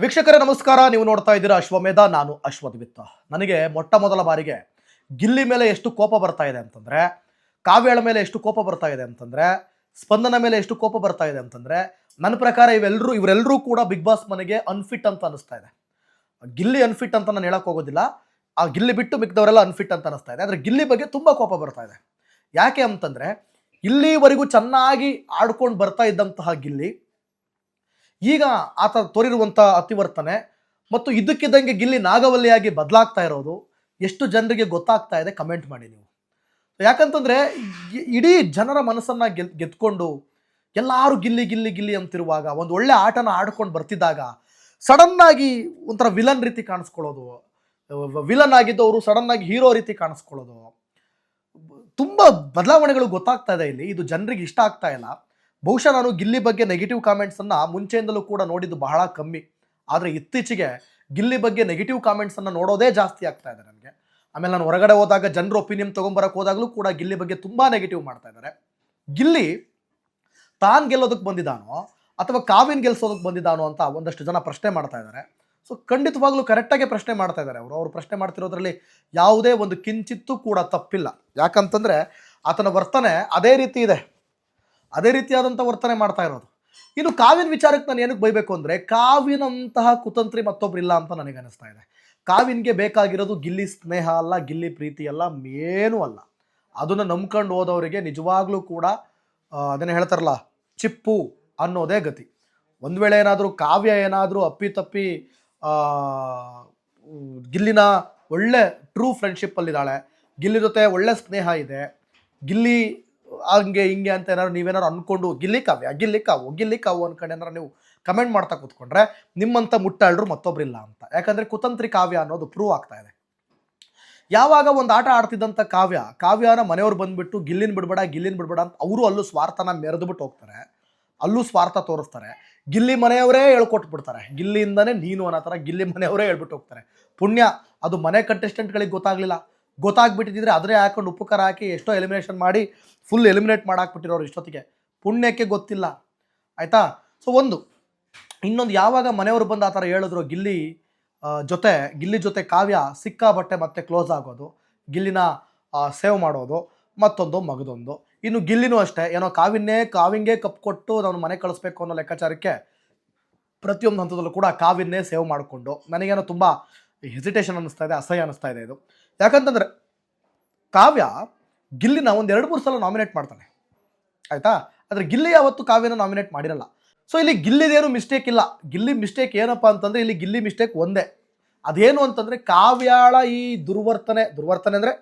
ವೀಕ್ಷಕರೇ, ನಮಸ್ಕಾರ. ನೀವು ನೋಡ್ತಾ ಇದ್ದೀರಾ ಅಶ್ವಮೇಧ, ನಾನು ಅಶ್ವದ್ವಿತ್ತ ನನಗೆ ಮೊಟ್ಟ ಮೊದಲ ಬಾರಿಗೆ ಗಿಲ್ಲಿ ಮೇಲೆ ಎಷ್ಟು ಕೋಪ ಬರ್ತಾ ಇದೆ ಅಂತಂದ್ರೆ, ಕಾವ್ಯಳ ಮೇಲೆ ಎಷ್ಟು ಕೋಪ ಬರ್ತಾ ಇದೆ ಅಂತಂದ್ರೆ, ಸ್ಪಂದನ ಮೇಲೆ ಎಷ್ಟು ಕೋಪ ಬರ್ತಾ ಇದೆ ಅಂತಂದ್ರೆ, ನನ್ನ ಪ್ರಕಾರ ಇವೆಲ್ಲರೂ ಇವರೆಲ್ಲರೂ ಕೂಡ ಬಿಗ್ ಬಾಸ್ ಮನೆಗೆ ಅನ್ಫಿಟ್ ಅಂತ ಅನಿಸ್ತಾ ಇದೆ. ಗಿಲ್ಲಿ ಅನ್ಫಿಟ್ ಅಂತ ನಾನು ಹೇಳಕ್ ಹೋಗೋದಿಲ್ಲ. ಆ ಗಿಲ್ಲಿ ಬಿಟ್ಟು ಮಿಕ್ಕದವರೆಲ್ಲ ಅನ್ಫಿಟ್ ಅಂತ ಅನಿಸ್ತಾ ಇದೆ. ಆದರೆ ಗಿಲ್ಲಿ ಬಗ್ಗೆ ತುಂಬಾ ಕೋಪ ಬರ್ತಾ ಇದೆ. ಯಾಕೆ ಅಂತಂದ್ರೆ, ಇಲ್ಲಿವರೆಗೂ ಚೆನ್ನಾಗಿ ಆಡ್ಕೊಂಡು ಬರ್ತಾ ಇದ್ದಂತಹ ಗಿಲ್ಲಿ ಈಗ ಆತ ತೋರಿರುವಂಥ ಅತಿವರ್ತನೆ ಮತ್ತು ಇದ್ದಕ್ಕಿದ್ದಂಗೆ ಗಿಲ್ಲಿ ನಾಗವಲ್ಲಿಯಾಗಿ ಬದಲಾಗ್ತಾ ಇರೋದು ಎಷ್ಟು ಜನರಿಗೆ ಗೊತ್ತಾಗ್ತಾ ಇದೆ ಕಮೆಂಟ್ ಮಾಡಿ ನೀವು. ಯಾಕಂತಂದ್ರೆ ಇಡೀ ಜನರ ಮನಸ್ಸನ್ನು ಗೆಲ್ ಗೆದ್ಕೊಂಡು ಎಲ್ಲರೂ ಗಿಲ್ಲಿ ಗಿಲ್ಲಿ ಗಿಲ್ಲಿ ಅಂತಿರುವಾಗ ಒಂದು ಒಳ್ಳೆ ಆಟನ ಆಡ್ಕೊಂಡು ಬರ್ತಿದ್ದಾಗ ಸಡನ್ ಆಗಿ ಒಂಥರ ವಿಲನ್ ರೀತಿ ಕಾಣಿಸ್ಕೊಳ್ಳೋದು. ವಿಲನ್ ಆಗಿದ್ದವರು ಸಡನ್ ಆಗಿ ಹೀರೋ ರೀತಿ ಕಾಣಿಸ್ಕೊಳ್ಳೋದು. ತುಂಬಾ ಬದಲಾವಣೆಗಳು ಗೊತ್ತಾಗ್ತಾ ಇದೆ ಇಲ್ಲಿ. ಇದು ಜನರಿಗೆ ಇಷ್ಟ ಆಗ್ತಾ ಇಲ್ಲ. ಬಹುಶಃ ನಾನು ಗಿಲ್ಲಿ ಬಗ್ಗೆ ನೆಗೆಟಿವ್ ಕಾಮೆಂಟ್ಸ್ ಅನ್ನ ಮುಂಚೆಯಿಂದಲೂ ಕೂಡ ನೋಡಿದ್ದು ಬಹಳ ಕಮ್ಮಿ. ಆದರೆ ಇತ್ತೀಚೆಗೆ ಗಿಲ್ಲಿ ಬಗ್ಗೆ ನೆಗೆಟಿವ್ ಕಾಮೆಂಟ್ಸ್ ಅನ್ನ ನೋಡೋದೇ ಜಾಸ್ತಿ ಆಗ್ತಾ ಇದೆ ನನಗೆ. ಆಮೇಲೆ ನಾನು ಹೊರಗಡೆ ಹೋದಾಗ ಜನರ ಒಪಿನಿಯನ್ ತಗೊಂಬರಕ್ಕೆ ಹೋದಾಗಲೂ ಕೂಡ ಗಿಲ್ಲಿ ಬಗ್ಗೆ ತುಂಬಾ ನೆಗೆಟಿವ್ ಮಾಡ್ತಾ ಇದ್ದಾರೆ. ಗಿಲ್ಲಿ ತಾನು ಗೆಲ್ಲೋದಕ್ಕೆ ಬಂದಿದ್ದಾನೋ ಅಥವಾ ಕಾವಿನ್ ಗೆಲ್ಸೋದಕ್ಕೆ ಬಂದಿದ್ದಾನೋ ಅಂತ ಒಂದಷ್ಟು ಜನ ಪ್ರಶ್ನೆ ಮಾಡ್ತಾ ಇದ್ದಾರೆ. ಸೊ ಖಂಡಿತವಾಗ್ಲೂ ಕರೆಕ್ಟಾಗಿ ಪ್ರಶ್ನೆ ಮಾಡ್ತಾ ಇದ್ದಾರೆ ಅವರು. ಅವರು ಪ್ರಶ್ನೆ ಮಾಡ್ತಿರೋದ್ರಲ್ಲಿ ಯಾವುದೇ ಒಂದು ಕಿಂಚಿತ್ತೂ ಕೂಡ ತಪ್ಪಿಲ್ಲ. ಯಾಕಂತಂದ್ರೆ ಆತನ ವರ್ತನೆ ಅದೇ ರೀತಿ ಇದೆ. ಅದೇ ರೀತಿಯಾದಂಥ ವರ್ತನೆ ಮಾಡ್ತಾ ಇರೋದು. ಇನ್ನು ಕಾವಿನ ವಿಚಾರಕ್ಕೆ ನಾನು ಏನಕ್ಕೆ ಬೈಬೇಕು ಅಂದರೆ ಕಾವಿನಂತಹ ಕುತಂತ್ರಿ ಮತ್ತೊಬ್ರು ಇಲ್ಲ ಅಂತ ನನಗೆ ಅನಿಸ್ತಾ ಇದೆ. ಕಾವಿನ್ಗೆ ಬೇಕಾಗಿರೋದು ಗಿಲ್ಲಿ ಸ್ನೇಹ ಅಲ್ಲ, ಗಿಲ್ಲಿ ಪ್ರೀತಿ ಅಲ್ಲ ಏನೂ ಅಲ್ಲ. ಅದನ್ನು ನಂಬ್ಕೊಂಡು ಹೋದವರಿಗೆ ನಿಜವಾಗ್ಲೂ ಕೂಡ ಅದನ್ನು ಹೇಳ್ತಾರಲ್ಲ, ಚಿಪ್ಪು ಅನ್ನೋದೇ ಗತಿ. ಒಂದು ವೇಳೆ ಏನಾದರೂ ಕಾವ್ಯ ಏನಾದರೂ ಅಪ್ಪಿತಪ್ಪಿ ಗಿಲ್ಲಿನ ಒಳ್ಳೆ ಟ್ರೂ ಫ್ರೆಂಡ್ಶಿಪ್ಪಲ್ಲಿದ್ದಾಳೆ ಗಿಲ್ಲಿ ಜೊತೆ ಒಳ್ಳೆ ಸ್ನೇಹ ಇದೆ, ಗಿಲ್ಲಿ ಹಂಗೆ, ಹಿಂಗೆ ಅಂತ ಏನಾದ್ರು ನೀವೇನಾರು ಅನ್ಕೊಂಡು, ಗಿಲ್ಲಿ ಕಾವ್ಯ, ಗಿಲ್ಲಿ ಕಾವು ಗಿಲ್ಲಿ ಕಾವು ಅನ್ಕೊಂಡು ಏನಾರು ನೀವು ಕಮೆಂಟ್ ಮಾಡ್ತಾ ಕೂತ್ಕೊಂಡ್ರೆ ನಿಮ್ಮಂತ ಮುಟ್ಟಾಳ್ರು ಮತ್ತೊಬ್ರಿಲ್ಲ ಅಂತ. ಯಾಕಂದ್ರೆ ಕುತಂತ್ರಿ ಕಾವ್ಯ ಅನ್ನೋದು ಪ್ರೂವ್ ಆಗ್ತಾ ಇದೆ. ಯಾವಾಗ ಒಂದು ಆಟ ಆಡ್ತಿದ್ದಂಥ ಕಾವ್ಯ, ಕಾವ್ಯನ ಮನೆಯವ್ರು ಬಂದ್ಬಿಟ್ಟು, ಗಿಲ್ಲಿನ ಬಿಡಬೇಡ ಗಿಲ್ಲಿನ ಬಿಡಬೇಡ ಅಂತ ಅವರು ಅಲ್ಲೂ ಸ್ವಾರ್ಥನ ಮೆರೆದ್ಬಿಟ್ಟು ಹೋಗ್ತಾರೆ. ಅಲ್ಲೂ ಸ್ವಾರ್ಥ ತೋರಿಸ್ತಾರೆ. ಗಿಲ್ಲಿ ಮನೆಯವರೇ ಹೇಳ್ಕೊಟ್ಬಿಡ್ತಾರೆ. ಗಿಲ್ಲಿಯಿಂದನೇ ನೀನು ಅನ್ನೋ ಥರ ಗಿಲ್ಲಿ ಮನೆಯವರೇ ಹೇಳ್ಬಿಟ್ಟು ಹೋಗ್ತಾರೆ. ಪುಣ್ಯ, ಅದು ಮನೆ ಕಂಟೆಸ್ಟೆಂಟ್ಗಳಿಗೆ ಗೊತ್ತಾಗ್ಲಿಲ್ಲ. ಗೊತ್ತಾಗ್ಬಿಟ್ಟಿದ್ರೆ ಅದರೇ ಹಾಕೊಂಡು ಉಪಕಾರ ಹಾಕಿ ಎಷ್ಟೋ ಎಲಿಮಿನೇಷನ್ ಮಾಡಿ ಫುಲ್ ಎಲಿಮಿನೇಟ್ ಮಾಡಾಕ್ಬಿಟ್ಟಿರೋರು ಇಷ್ಟೊತ್ತಿಗೆ. ಪುಣ್ಯಕ್ಕೆ ಗೊತ್ತಿಲ್ಲ. ಆಯಿತಾ? ಸೊ ಒಂದು. ಇನ್ನೊಂದು ಯಾವಾಗ ಮನೆಯವರು ಬಂದು ಆ ಥರ ಹೇಳಿದ್ರು ಗಿಲ್ಲಿ ಜೊತೆ ಗಿಲ್ಲಿ ಜೊತೆ ಕಾವ್ಯ ಸಿಕ್ಕಾಬಟ್ಟೆ ಮತ್ತೆ ಕ್ಲೋಸ್ ಆಗೋದು, ಗಿಲ್ಲಿನ ಸೇವ್ ಮಾಡೋದು, ಮತ್ತೊಂದು ಮಗದೊಂದು. ಇನ್ನು ಗಿಲ್ಲಿನೂ ಅಷ್ಟೇ, ಏನೋ ಕಾವಿನ್ನೇ, ಕಾವಿಂಗೆ ಕಪ್ ಕೊಟ್ಟು ನಾನು ಮನೆ ಕಳಿಸ್ಬೇಕು ಅನ್ನೋ ಲೆಕ್ಕಾಚಾರಕ್ಕೆ ಪ್ರತಿಯೊಂದು ಹಂತದಲ್ಲೂ ಕೂಡ ಕಾವಿನ್ನೇ ಸೇವ್ ಮಾಡಿಕೊಂಡು, ನನಗೇನೋ ತುಂಬ ಹೆಸಿಟೇಷನ್ ಅನ್ನಿಸ್ತಾ ಇದೆ, ಅಸಹ್ಯ ಅನ್ನಿಸ್ತಾ ಇದೆ ಇದು. ಯಾಕಂತಂದ್ರೆ ಕಾವ್ಯ ಗಿಲ್ಲಿನ ಒಂದು ಎರಡು ಮೂರು ಸಲ ನಾಮಿನೇಟ್ ಮಾಡ್ತಾನೆ. ಆಯ್ತಾ? ಆದರೆ ಗಿಲ್ಲಿ ಯಾವತ್ತು ಕಾವ್ಯನ ನಾಮಿನೇಟ್ ಮಾಡಿರಲ್ಲ. ಸೊ ಇಲ್ಲಿ ಗಿಲ್ಲಿದೇನು ಮಿಸ್ಟೇಕ್ ಇಲ್ಲ. ಗಿಲ್ಲಿ ಮಿಸ್ಟೇಕ್ ಏನಪ್ಪ ಅಂತಂದ್ರೆ ಇಲ್ಲಿ ಗಿಲ್ಲಿ ಮಿಸ್ಟೇಕ್ ಒಂದೇ. ಅದೇನು ಅಂತಂದ್ರೆ ಕಾವ್ಯಾಳ ಈ ದುರ್ವರ್ತನೆ ದುರ್ವರ್ತನೆ ಅಂದ್ರೆ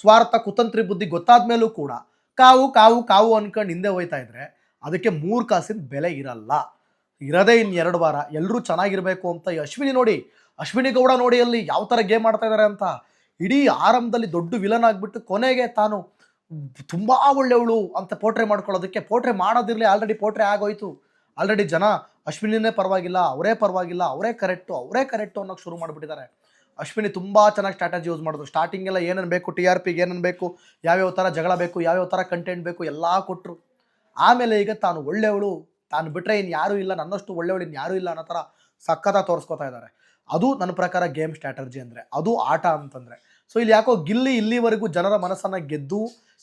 ಸ್ವಾರ್ಥ, ಕುತಂತ್ರಿ ಬುದ್ಧಿ ಗೊತ್ತಾದ ಮೇಲೂ ಕೂಡ ಕಾವು ಕಾವು ಕಾವು ಅನ್ಕೊಂಡು ಹಿಂದೆ ಹೋಯ್ತಾ ಇದ್ರೆ ಅದಕ್ಕೆ ಮೂರು ಕಾಸಿನ ಬೆಲೆ ಇರಲ್ಲ. ಇರದೇ ಇನ್ನು ಎರಡು ವಾರ. ಎಲ್ಲರೂ ಚೆನ್ನಾಗಿರಬೇಕು ಅಂತ ಅಶ್ವಿನಿ ನೋಡಿ, ಅಶ್ವಿನಿ ಗೌಡ ನೋಡಿ ಅಲ್ಲಿ ಯಾವ ಥರ ಗೇಮ್ ಮಾಡ್ತಾ ಇದ್ದಾರೆ ಅಂತ. ಇಡೀ ಆರಂಭದಲ್ಲಿ ದೊಡ್ಡ ವಿಲನ್ ಆಗಿಬಿಟ್ಟು ಕೊನೆಗೆ ತಾನು ತುಂಬಾ ಒಳ್ಳೆಯವಳು ಅಂತ ಪೋಟ್ರೆ ಮಾಡ್ಕೊಳ್ಳೋದಕ್ಕೆ ಪೋಟ್ರೆ ಮಾಡೋದಿರಲಿ ಆಲ್ರೆಡಿ ಪೋಟ್ರೆ ಆಗೋಯ್ತು. ಆಲ್ರೆಡಿ ಜನ ಅಶ್ವಿನಿನೇ ಪರವಾಗಿಲ್ಲ, ಅವರೇ ಪರವಾಗಿಲ್ಲ, ಅವರೇ ಕರೆಕ್ಟು ಅವರೇ ಕರೆಕ್ಟು ಅನ್ನೋಕ್ಕೆ ಶುರು ಮಾಡಿಬಿಟ್ಟಿದ್ದಾರೆ. ಅಶ್ವಿನಿ ತುಂಬ ಚೆನ್ನಾಗಿ ಸ್ಟ್ರಾಟಜಿ ಯೂಸ್ ಮಾಡಿದ್ರು. ಸ್ಟಾರ್ಟಿಂಗ್ ಎಲ್ಲ ಏನೇನು ಬೇಕು ಟಿ ಆರ್ ಪಿಗೆ ಏನೇನು ಬೇಕು, ಯಾವ್ಯಾವ ಥರ ಜಗಳ ಬೇಕು, ಯಾವ್ಯಾವ ಥರ ಕಂಟೆಂಟ್ ಬೇಕು, ಎಲ್ಲ ಕೊಟ್ಟರು ಆಮೇಲೆ ಈಗ ತಾನು ಒಳ್ಳೆಯವಳು, ತಾನು ಬಿಟ್ಟರೆ ಇನ್ನು ಯಾರೂ ಇಲ್ಲ, ನನ್ನಷ್ಟು ಒಳ್ಳೆಯವಳು ಇನ್ನು ಇಲ್ಲ ಅನ್ನೋ ಥರ ಸಖತ್ತ ತೋರಿಸ್ಕೊತಾ ಇದ್ದಾರೆ. ಅದು ನನ್ನ ಪ್ರಕಾರ ಗೇಮ್ ಸ್ಟ್ರಾಟರ್ಜಿ ಅಂದರೆ, ಅದು ಆಟ ಅಂತಂದರೆ. ಸೊ ಇಲ್ಲಿ ಯಾಕೋ ಗಿಲ್ಲಿ ಇಲ್ಲಿವರೆಗೂ ಜನರ ಮನಸ್ಸನ್ನು ಗೆದ್ದು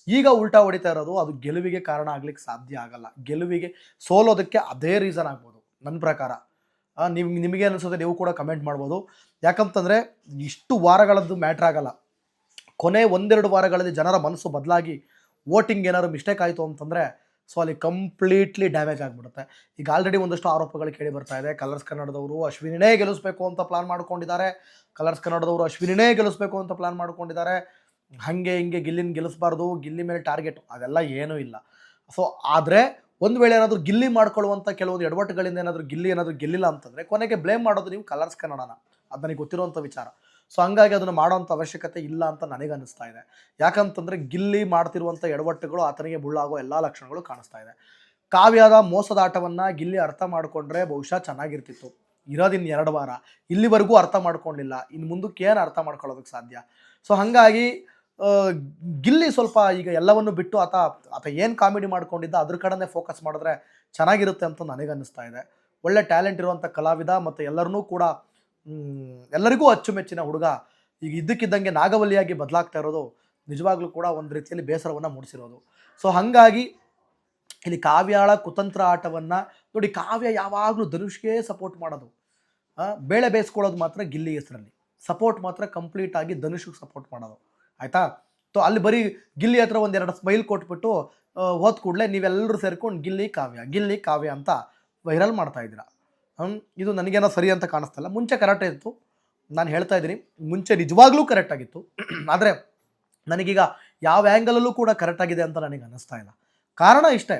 ಈಗ ಉಲ್ಟಾ ಹೊಡಿತಾ ಇರೋದು ಅದು ಗೆಲುವಿಗೆ ಕಾರಣ ಆಗ್ಲಿಕ್ಕೆ ಸಾಧ್ಯ ಆಗಲ್ಲ. ಗೆಲುವಿಗೆ ಸೋಲೋದಕ್ಕೆ ಅದೇ ರೀಸನ್ ಆಗ್ಬೋದು, ನನ್ನ ಪ್ರಕಾರ. ನಿಮ್, ನಿಮಗೆ ಅನಿಸುತ್ತೆ ನೀವು ಕೂಡ ಕಮೆಂಟ್ ಮಾಡ್ಬೋದು. ಯಾಕಂತಂದರೆ ಇಷ್ಟು ವಾರಗಳದ್ದು ಮ್ಯಾಟ್ರ್ ಆಗಲ್ಲ. ಕೊನೆ ಒಂದೆರಡು ವಾರಗಳಲ್ಲಿ ಜನರ ಮನಸ್ಸು ಬದಲಾಗಿ ವೋಟಿಂಗ್ ಏನಾದ್ರು ಮಿಸ್ಟೇಕ್ ಆಯಿತು ಅಂತಂದರೆ ಸೊ ಅಲ್ಲಿ ಕಂಪ್ಲೀಟ್ಲಿ ಡ್ಯಾಮೇಜ್ ಆಗಿಬಿಡುತ್ತೆ. ಈಗ ಆಲ್ರೆಡಿ ಒಂದಷ್ಟು ಆರೋಪಗಳು ಕೇಳಿ ಬರ್ತಾ ಇದೆ. ಕಲರ್ಸ್ ಕನ್ನಡದವರು ಅಶ್ವಿನಿನೇ ಗೆಲ್ಲಿಸ್ಬೇಕು ಅಂತ ಪ್ಲಾನ್ ಮಾಡ್ಕೊಂಡಿದ್ದಾರೆ. ಕಲರ್ಸ್ ಕನ್ನಡದವರು ಅಶ್ವಿನಿನೇ ಗೆಲ್ಲಿಸ್ಬೇಕು ಅಂತ ಪ್ಲಾನ್ ಮಾಡ್ಕೊಂಡಿದ್ದಾರೆ. ಹಾಗೆ ಹಿಂಗೆ ಗಿಲ್ಲಿನ ಗೆಲ್ಲಿಸ್ಬಾರ್ದು. ಗಿಲ್ಲಿ ಮೇಲೆ ಟಾರ್ಗೆಟ್ ಅದೆಲ್ಲ ಏನೂ ಇಲ್ಲ. ಸೊ ಆದರೆ ಒಂದು ವೇಳೆ ಏನಾದರೂ ಗಿಲ್ಲಿ ಮಾಡ್ಕೊಳ್ಳುವಂಥ ಕೆಲವೊಂದು ಎಡವಟ್ಟುಗಳಿಂದ ಏನಾದರೂ ಗಿಲ್ಲಿ ಏನಾದರೂ ಗೆಲ್ಲಿಲ್ಲ ಅಂತಂದರೆ ಕೊನೆಗೆ ಬ್ಲೇಮ್ ಮಾಡೋದು ನೀವು ಕಲರ್ಸ್ ಕನ್ನಡನ ಅದು ನನಗೆ ಗೊತ್ತಿರುವಂಥ ವಿಚಾರ. ಸೊ ಹಂಗಾಗಿ ಅದನ್ನು ಮಾಡೋವಂಥ ಅವಶ್ಯಕತೆ ಇಲ್ಲ ಅಂತ ನನಗೆ ಅನಿಸ್ತಾ ಇದೆ. ಯಾಕಂತಂದರೆ ಗಿಲ್ಲಿ ಮಾಡ್ತಿರುವಂಥ ಎಡವಟ್ಟುಗಳು ಆತನಿಗೆ ಬುಳ್ಳಾಗೋ ಎಲ್ಲ ಲಕ್ಷಣಗಳು ಕಾಣಿಸ್ತಾ ಇದೆ. ಕಾವ್ಯದ ಮೋಸದ ಆಟವನ್ನು ಗಿಲ್ಲಿ ಅರ್ಥ ಮಾಡಿಕೊಂಡ್ರೆ ಬಹುಶಃ ಚೆನ್ನಾಗಿರ್ತಿತ್ತು. ಇರೋದಿನ್ನು ಎರಡು ವಾರ. ಇಲ್ಲಿವರೆಗೂ ಅರ್ಥ ಮಾಡ್ಕೊಂಡಿಲ್ಲ. ಇನ್ನು ಮುಂದಕ್ಕೆ ಏನು ಅರ್ಥ ಮಾಡ್ಕೊಳ್ಳೋದಕ್ಕೆ ಸಾಧ್ಯ? ಸೊ ಹಾಗಾಗಿ ಗಿಲ್ಲಿ ಸ್ವಲ್ಪ ಈಗ ಎಲ್ಲವನ್ನು ಬಿಟ್ಟು ಆತ ಆತ ಏನು ಕಾಮಿಡಿ ಮಾಡ್ಕೊಂಡಿದ್ದ ಅದ್ರ ಕಡೆನೇ ಫೋಕಸ್ ಮಾಡಿದ್ರೆ ಚೆನ್ನಾಗಿರುತ್ತೆ ಅಂತ ನನಗೆ ಅನ್ನಿಸ್ತಾ ಇದೆ. ಒಳ್ಳೆ ಟ್ಯಾಲೆಂಟ್ ಇರುವಂಥ ಕಲಾವಿದ ಮತ್ತು ಎಲ್ಲರನ್ನೂ ಕೂಡ ಎಲ್ಲರಿಗೂ ಅಚ್ಚುಮೆಚ್ಚಿನ ಹುಡುಗ. ಈಗ ಇದ್ದಕ್ಕಿದ್ದಂಗೆ ನಾಗವಲ್ಲಿಯಾಗಿ ಬದಲಾಗ್ತಾ ಇರೋದು ನಿಜವಾಗ್ಲೂ ಕೂಡ ಒಂದು ರೀತಿಯಲ್ಲಿ ಬೇಸರವನ್ನು ಮೂಡಿಸಿರೋದು. ಸೊ ಹಾಗಾಗಿ ಇಲ್ಲಿ ಕಾವ್ಯಾಳ ಕುತಂತ್ರ ಆಟವನ್ನು ನೋಡಿ ಕಾವ್ಯ ಯಾವಾಗಲೂ ಧನುಷ್ಗೆ ಸಪೋರ್ಟ್ ಮಾಡೋದು. ಬೇಳೆ ಬೇಯಿಸ್ಕೊಳ್ಳೋದು ಮಾತ್ರ ಗಿಲ್ಲಿ ಹೆಸರಲ್ಲಿ. ಸಪೋರ್ಟ್ ಮಾತ್ರ ಕಂಪ್ಲೀಟ್ ಆಗಿ ಧನುಷ್ಗೆ ಸಪೋರ್ಟ್ ಮಾಡೋದು. ಆಯಿತಾ? ಸೊ ಅಲ್ಲಿ ಬರೀ ಗಿಲ್ಲಿ ಹತ್ರ ಒಂದೆರಡು ಸ್ಮೈಲ್ ಕೊಟ್ಬಿಟ್ಟು ಹೋದ ಕೂಡಲೇ ನೀವೆಲ್ಲರೂ ಸೇರ್ಕೊಂಡು ಗಿಲ್ಲಿ ಕಾವ್ಯ ಗಿಲ್ಲಿ ಕಾವ್ಯ ಅಂತ ವೈರಲ್ ಮಾಡ್ತಾ ಇದ್ದೀರಾ. ಇದು ನನಗೇನೋ ಸರಿ ಅಂತ ಕಾಣಿಸ್ತಲ್ಲ ಮುಂಚೆ ಕರೆಕ್ಟ್ ಇತ್ತು. ನಾನು ಹೇಳ್ತಾ ಇದ್ದೀನಿ, ಮುಂಚೆ ನಿಜವಾಗ್ಲೂ ಕರೆಕ್ಟ್ ಆಗಿತ್ತು. ಆದರೆ ನನಗೀಗ ಯಾವ ಆ್ಯಂಗಲಲ್ಲೂ ಕೂಡ ಕರೆಕ್ಟ್ ಆಗಿದೆ ಅಂತ ನನಗೆ ಅನ್ನಿಸ್ತಾ ಇಲ್ಲ. ಕಾರಣ ಇಷ್ಟೇ.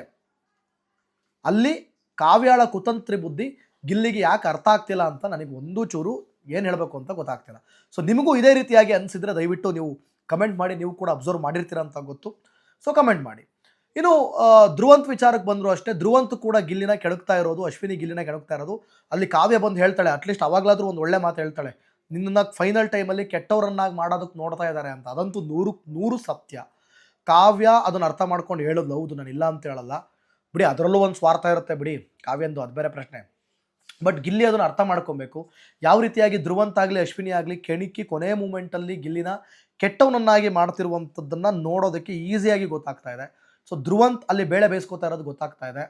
ಅಲ್ಲಿ ಕಾವ್ಯಾಳ ಕುತಂತ್ರಿ ಬುದ್ಧಿ ಗಿಲ್ಲಿಗೆ ಯಾಕೆ ಅರ್ಥ ಆಗ್ತಿಲ್ಲ ಅಂತ ನನಗೆ ಒಂದು ಚೂರು ಏನು ಹೇಳಬೇಕು ಅಂತ ಗೊತ್ತಾಗ್ತಿಲ್ಲ. ಸೊ ನಿಮಗೂ ಇದೇ ರೀತಿಯಾಗಿ ಅನಿಸಿದ್ರೆ ದಯವಿಟ್ಟು ನೀವು ಕಮೆಂಟ್ ಮಾಡಿ, ನೀವು ಕೂಡ ಅಬ್ಸರ್ವ್ ಮಾಡಿರ್ತೀರ ಅಂತ ಗೊತ್ತು. ಸೊ ಕಮೆಂಟ್ ಮಾಡಿ. ಇನ್ನು ಧ್ರುವಂತ್ ವಿಚಾರಕ್ಕೆ ಬಂದರೂ ಅಷ್ಟೇ. ಧ್ರುವಂತ್ ಕೂಡ ಗಿಲ್ಲಿನ ಕೆಡಕ್ತಾ ಇರೋದು, ಅಶ್ವಿನಿ ಗಿಲ್ಲಿನ ಕೆಡಕ್ತಾ ಇರೋದು. ಅಲ್ಲಿ ಕಾವ್ಯ ಬಂದು ಹೇಳ್ತಾಳೆ ಅಟ್ಲೀಸ್ಟ್ ಅವಾಗಲಾದರೂ ಒಂದು ಒಳ್ಳೆ ಮಾತು ಹೇಳ್ತಾಳೆ. ನಿನ್ನ ಫೈನಲ್ ಟೈಮಲ್ಲಿ ಕೆಟ್ಟವರನ್ನಾಗಿ ಮಾಡೋದಕ್ಕೆ ನೋಡ್ತಾ ಇದ್ದಾರೆ ಅಂತ. ಅದಂತೂ ನೂರು ನೂರು ಸತ್ಯ. ಕಾವ್ಯ ಅದನ್ನು ಅರ್ಥ ಮಾಡ್ಕೊಂಡು ಹೇಳೋದು ಹೌದು, ನಾನು ಇಲ್ಲ ಅಂತ ಹೇಳಲ್ಲ. ಬಿಡಿ, ಅದರಲ್ಲೂ ಒಂದು ಸ್ವಾರ್ಥ ಇರುತ್ತೆ ಬಿಡಿ. ಕಾವ್ಯಂದು ಅದು ಬೇರೆ ಪ್ರಶ್ನೆ. ಬಟ್ ಗಿಲ್ಲಿ ಅದನ್ನು ಅರ್ಥ ಮಾಡ್ಕೊಬೇಕು. ಯಾವ ರೀತಿಯಾಗಿ ಧ್ರುವಂತ ಆಗಲಿ, ಅಶ್ವಿನಿ ಆಗಲಿ, ಕೆಣಕಿ ಕೊನೆಯ ಮೂಮೆಂಟಲ್ಲಿ ಗಿಲ್ಲಿನ ಕೆಟ್ಟವನನ್ನಾಗಿ ಮಾಡ್ತಿರುವಂಥದ್ದನ್ನು ನೋಡೋದಕ್ಕೆ ಈಸಿಯಾಗಿ ಗೊತ್ತಾಗ್ತಾ ಇದೆ. ಸೊ ಧ್ರುವಂತ್ ಅಲ್ಲಿ ಬೇಳೆ ಬೇಯಿಸ್ಕೋತಾ ಇರೋದು ಗೊತ್ತಾಗ್ತಾ ಇದೆ.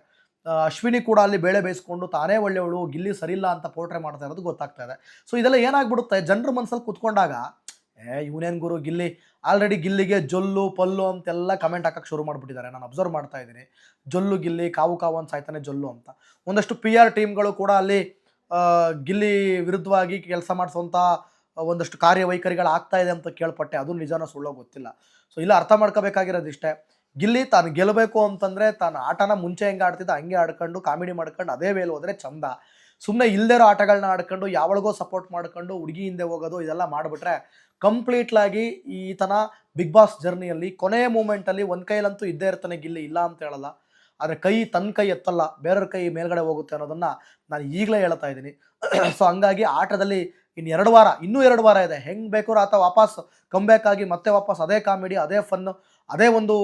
ಅಶ್ವಿನಿ ಕೂಡ ಅಲ್ಲಿ ಬೇಳೆ ಬೇಯಿಸ್ಕೊಂಡು ತಾನೇ ಒಳ್ಳೆಯವಳು, ಗಿಲ್ಲಿ ಸರಿಯಿಲ್ಲ ಅಂತ ಪೋಟ್ರೆ ಮಾಡ್ತಾ ಇರೋದು ಗೊತ್ತಾಗ್ತಾ ಇದೆ. ಸೊ ಇದೆಲ್ಲ ಏನಾಗ್ಬಿಡುತ್ತೆ? ಜನರ ಮನಸ್ಸಲ್ಲಿ ಕುತ್ಕೊಂಡಾಗ, ಏ, ಇವನೇನು ಗುರು, ಗಿಲ್ಲಿ? ಆಲ್ರೆಡಿ ಗಿಲ್ಲಿಗೆ ಜೊಲ್ಲು, ಪಲ್ಲು ಅಂತೆಲ್ಲ ಕಮೆಂಟ್ ಹಾಕಕ್ಕೆ ಶುರು ಮಾಡಿಬಿಟ್ಟಿದ್ದಾರೆ. ನಾನು ಅಬ್ಸರ್ವ್ ಮಾಡ್ತಾ ಇದ್ದೀನಿ. ಜೊಲ್ಲು, ಗಿಲ್ಲಿ, ಕಾವು ಕಾವು ಅಂತ ಸಾಯ್ತಾನೆ ಜೊಲ್ಲು ಅಂತ. ಒಂದಷ್ಟು ಪಿ ಆರ್ ಟೀಮ್ಗಳು ಕೂಡ ಅಲ್ಲಿ ಗಿಲ್ಲಿ ವಿರುದ್ಧವಾಗಿ ಕೆಲಸ ಮಾಡಿಸುವಂಥ ಒಂದಷ್ಟು ಕಾರ್ಯವೈಖರಿಗಳು ಆಗ್ತಾ ಇದೆ ಅಂತ ಕೇಳ್ಪಟ್ಟೆ. ಅದು ನಿಜಾನ ಸುಳ್ಳೋ ಗೊತ್ತಿಲ್ಲ. ಸೊ ಇಲ್ಲ, ಅರ್ಥ ಮಾಡ್ಕೋಬೇಕಾಗಿರೋದು ಇಷ್ಟೇ ಗಿಲ್ಲಿ ತಾನು ಗೆಲ್ಲಬೇಕು ಅಂತಂದರೆ ತಾನು ಆಟನ ಮುಂಚೆ ಹೆಂಗೆ ಆಡ್ತಿದ್ದ ಹಂಗೆ ಆಡ್ಕೊಂಡು ಕಾಮಿಡಿ ಮಾಡ್ಕೊಂಡು ಅದೇ ವೇಲ್ ಹೋದ್ರೆ ಚಂದ. ಸುಮ್ಮನೆ ಇಲ್ದಿರೋ ಆಟಗಳನ್ನ ಆಡ್ಕೊಂಡು ಯಾವಳಿಗೋ ಸಪೋರ್ಟ್ ಮಾಡ್ಕೊಂಡು ಹುಡುಗಿ ಹಿಂದೆ ಹೋಗೋದು ಇದೆಲ್ಲ ಮಾಡಿಬಿಟ್ರೆ ಕಂಪ್ಲೀಟ್ಲಾಗಿ ಈತನ ಬಿಗ್ ಬಾಸ್ ಜರ್ನಿಯಲ್ಲಿ ಕೊನೆಯ ಮೂಮೆಂಟಲ್ಲಿ ಒಂದು ಕೈಲಂತೂ ಇದ್ದೇ ಇರ್ತಾನೆ ಗಿಲ್ಲಿ, ಇಲ್ಲ ಅಂತ ಹೇಳಲ್ಲ. ಆದರೆ ಕೈ ತನ್ನ ಕೈ ಎತ್ತಲ್ಲ, ಬೇರೆಯವ್ರ ಕೈ ಮೇಲ್ಗಡೆ ಹೋಗುತ್ತೆ ಅನ್ನೋದನ್ನು ನಾನು ಈಗಲೇ ಹೇಳ್ತಾ ಇದ್ದೀನಿ. ಸೊ ಹಂಗಾಗಿ ಆಟದಲ್ಲಿ ಇನ್ನು ಎರಡು ವಾರ, ಇನ್ನೂ ಎರಡು ವಾರ ಇದೆ. ಹೆಂಗೆ ಬೇಕಾದ್ರೂ ಆತ ವಾಪಸ್ ಕಮ್ಬ್ಯಾಕ್ ಆಗಿ ಮತ್ತೆ ವಾಪಸ್ ಅದೇ ಕಾಮಿಡಿ ಅದೇ ಫನ್ನು ಅದೇ ಒಂದು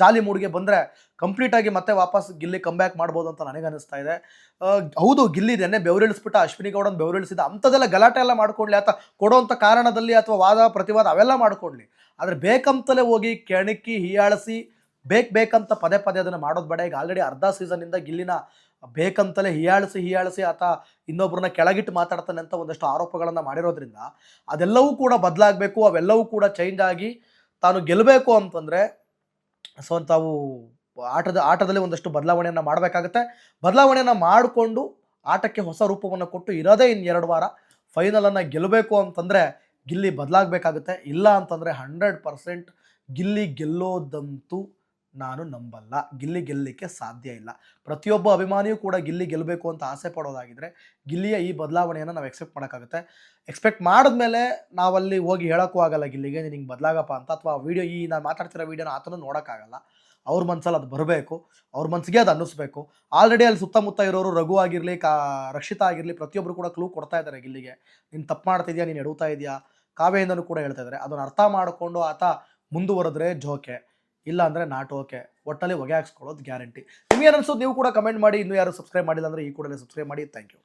ಜಾಲಿ ಮೂಡ್ಗೆ ಬಂದರೆ ಕಂಪ್ಲೀಟಾಗಿ ಮತ್ತೆ ವಾಪಸ್ ಗಿಲ್ಲಿ ಕಮ್ಬ್ಯಾಕ್ ಮಾಡ್ಬೋದು ಅಂತ ನನಗೆ ಅನಿಸ್ತಾ ಇದೆ. ಹೌದು, ಗಿಲ್ಲಿ ನೆನ್ನೆ ಬೆವರಿಳಿಸ್ಬಿಟ್ಟ ಅಶ್ವಿನಿ ಗೌಡನ ಬೆವರಿಳಿಸಿದ ಅಂಥದ್ದೆಲ್ಲ ಗಲಾಟೆ ಎಲ್ಲ ಮಾಡ್ಕೊಳ್ಳಿ ಅಥವಾ ಕೊಡೋವಂಥ ಕಾರಣದಲ್ಲಿ ಅಥವಾ ವಾದ ಪ್ರತಿವಾದ ಅವೆಲ್ಲ ಮಾಡ್ಕೊಳ್ಳಿ ಆದರೆ ಬೇಕಂತಲೇ ಹೋಗಿ ಕೆಣಕಿ ಹೀಯಾಳಿಸಿ ಬೇಕು ಬೇಕಂತ ಪದೇ ಪದೇ ಅದನ್ನು ಮಾಡೋದು ಬೇಡ. ಈಗ ಆಲ್ರೆಡಿ ಅರ್ಧ ಸೀಸನಿಂದ ಗಿಲ್ಲಿನ ಬೇಕಂತಲೇ ಹೀಯಾಳಿಸಿ ಹೀಯಾಳಿಸಿ ಆತ ಇನ್ನೊಬ್ಬರನ್ನ ಕೆಳಗಿಟ್ಟು ಮಾತಾಡ್ತಾನೆ ಅಂತ ಒಂದಷ್ಟು ಆರೋಪಗಳನ್ನು ಮಾಡಿರೋದ್ರಿಂದ ಅದೆಲ್ಲವೂ ಕೂಡ ಬದಲಾಗಬೇಕು, ಅವೆಲ್ಲವೂ ಕೂಡ ಚೇಂಜ್ ಆಗಿ ತಾನು ಗೆಲ್ಲಬೇಕು ಅಂತಂದರೆ, ಸೊ ತಾವು ಆಟದ, ಆಟದಲ್ಲಿ ಒಂದಷ್ಟು ಬದಲಾವಣೆಯನ್ನು ಮಾಡಬೇಕಾಗುತ್ತೆ. ಬದಲಾವಣೆಯನ್ನು ಮಾಡಿಕೊಂಡು ಆಟಕ್ಕೆ ಹೊಸ ರೂಪವನ್ನು ಕೊಟ್ಟು ಇರೋದೇ ಇನ್ನು ಎರಡು ವಾರ ಫೈನಲನ್ನು ಗೆಲ್ಲಬೇಕು ಅಂತಂದರೆ ಗಿಲ್ಲಿ ಬದಲಾಗಬೇಕಾಗುತ್ತೆ. ಇಲ್ಲ ಅಂತಂದರೆ ಹಂಡ್ರೆಡ್ ಪರ್ಸೆಂಟ್ ಗಿಲ್ಲಿ ಗೆಲ್ಲೋದಂತೂ ನಾನು ನಂಬಲ್ಲ. ಗಿಲ್ಲಿ ಗೆಲ್ಲಲಿಕ್ಕೆ ಸಾಧ್ಯ ಇಲ್ಲ. ಪ್ರತಿಯೊಬ್ಬ ಅಭಿಮಾನಿಯೂ ಕೂಡ ಗಿಲ್ಲಿ ಗೆಲ್ಲಬೇಕು ಅಂತ ಆಸೆ ಪಡೋದಾಗಿದ್ದರೆ ಗಿಲ್ಲಿಯ ಈ ಬದಲಾವಣೆಯನ್ನು ನಾವು ಎಕ್ಸೆಪ್ಟ್ ಮಾಡೋಕ್ಕಾಗುತ್ತೆ. ಎಕ್ಸ್ಪೆಕ್ಟ್ ಮಾಡಿದ್ಮೇಲೆ ನಾವಲ್ಲಿ ಹೋಗಿ ಹೇಳೋಕ್ಕೂ ಆಗಲ್ಲ ಗಿಲ್ಲಿಗೆ ನೀನು ಹಿಂಗೆ ಬದಲಾಗಪ್ಪ ಅಂತ ಅಥವಾ ವೀಡಿಯೋ ಈ ನಾನು ಮಾತಾಡ್ತಿರೋ ವೀಡಿಯೋನ ಆತನೂ ನೋಡೋಕ್ಕಾಗಲ್ಲ. ಅವ್ರ ಮನಸ್ಸಲ್ಲಿ ಅದು ಬರಬೇಕು, ಅವ್ರ ಮನಸ್ಸಿಗೆ ಅದು ಅನ್ನಿಸ್ಬೇಕು. ಆಲ್ರೆಡಿ ಅಲ್ಲಿ ಸುತ್ತಮುತ್ತ ಇರೋರು ರಘು ಆಗಿರಲಿ, ಕಾ, ರಕ್ಷಿತಾ ಆಗಿರಲಿ ಪ್ರತಿಯೊಬ್ಬರು ಕೂಡ ಕ್ಲೂ ಕೊಡ್ತಾ ಇದ್ದಾರೆ ಗಿಲ್ಲಿಗೆ. ನೀನು ತಪ್ಪು ಮಾಡ್ತಿದ್ಯಾ, ನೀನು ಎಡುತ್ತಾ ಇದೆಯಾ? ಕಾವ್ಯಯಿಂದನೂ ಕೂಡ ಹೇಳ್ತಾ ಇದ್ದಾರೆ ಅದನ್ನು ಅರ್ಥ ಮಾಡಿಕೊಂಡು ಆತ ಮುಂದುವರೆದ್ರೆ ಜೋಕೆ. ಇಲ್ಲ ಅಂದರೆ ನಾಟ್ ಓಕೆ ಒಟ್ಟಲ್ಲಿ ಹೊಗೆ ಹಾಕ್ಸ್ಕೊಳ್ಳೋದು ಗ್ಯಾರಂಟಿ ನಿಮಗೆ ಅನ್ಸೋದು ನೀವು ಕೂಡ ಕಮೆಂಟ್ ಮಾಡಿ. ಇನ್ನೂ ಯಾರು ಸಬ್ಸ್ಕ್ರೈಬ್ ಮಾಡಿಲ್ಲ ಅಂದರೆ ಈ ಕೂಡಲೇ ಸಬ್ಸ್ಕ್ರೈಬ್ ಮಾಡಿ. Thank you